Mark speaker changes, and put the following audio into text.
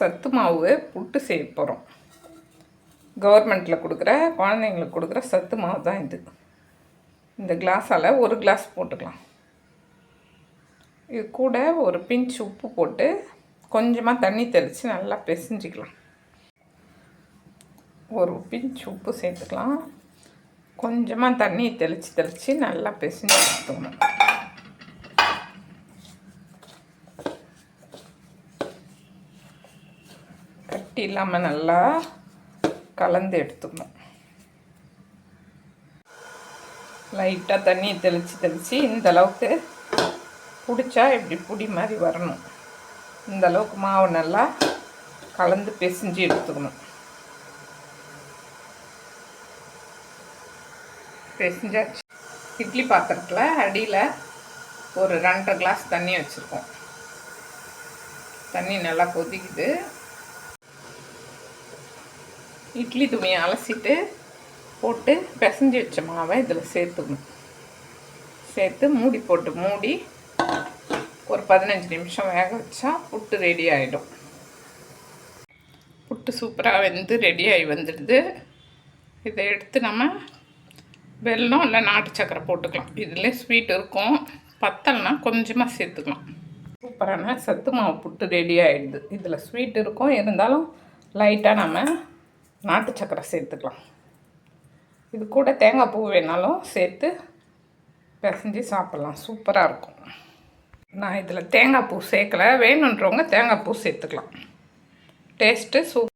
Speaker 1: சத்து மாவு புட்டு செய்ய போகிறோம் கவர்மெண்ட்டில் கொடுக்குற குழந்தைங்களுக்கு கொடுக்குற சத்து மாவு தான் இது. இந்த கிளாஸால் ஒரு கிளாஸ் போட்டுக்கலாம். இது கூட ஒரு பிஞ்ச் உப்பு போட்டு கொஞ்சமாக தண்ணி தெளித்து நல்லா பிசைஞ்சிக்கலாம். ஒரு பிஞ்ச் உப்பு சேர்த்துக்கலாம். கொஞ்சமாக தண்ணி தெளித்து தெளித்து நல்லா பிசைஞ்சு எடுத்துக்கணும். கட்டி இல்லாமல் நல்லா கலந்து எடுத்துக்கணும். லைட்டாக தண்ணியை தெளித்து தெளித்து இந்தளவுக்கு பிடிச்சா இப்படி பிடி மாதிரி வரணும். இந்த அளவுக்கு மாவு நல்லா கலந்து பிசைஞ்சு எடுத்துக்கணும். பிசைஞ்சாச்சு இட்லி பாத்திரத்தில் அடியில் ஒரு ரெண்டரை கிளாஸ் தண்ணி வச்சுருக்கோம். தண்ணி நல்லா கொதிக்குது. இட்லி துணியை அலசிட்டு போட்டு பிசைஞ்சு வச்ச மாவை இதில் சேர்த்துக்கணும். சேர்த்து மூடி போட்டு மூடி ஒரு பதினஞ்சு நிமிஷம் வேக வச்சா புட்டு ரெடி ஆகிடும் புட்டு சூப்பராக வெந்து ரெடி ஆகி வந்துடுது. இதை எடுத்து நம்ம வெல்லம் இல்லை நாட்டு சக்கரை போட்டுக்கலாம். இதில் ஸ்வீட் இருக்கும். பத்தல்னா கொஞ்சமாக சேர்த்துக்கலாம். சூப்பரான சத்து மாவு புட்டு ரெடி ஆகிடுது இதில் ஸ்வீட் இருக்கும். இருந்தாலும் லைட்டாக நம்ம நாட்டு சக்கரை சேர்த்துக்கலாம். இது கூட தேங்காய் பூ வேணாலும் சேர்த்து பிசைஞ்சு சாப்பிட்லாம். சூப்பராக இருக்கும். நான் இதில் தேங்காய் பூ சேர்க்கல. வேணுன்றவங்க தேங்காய் பூ சேர்த்துக்கலாம். Taste soup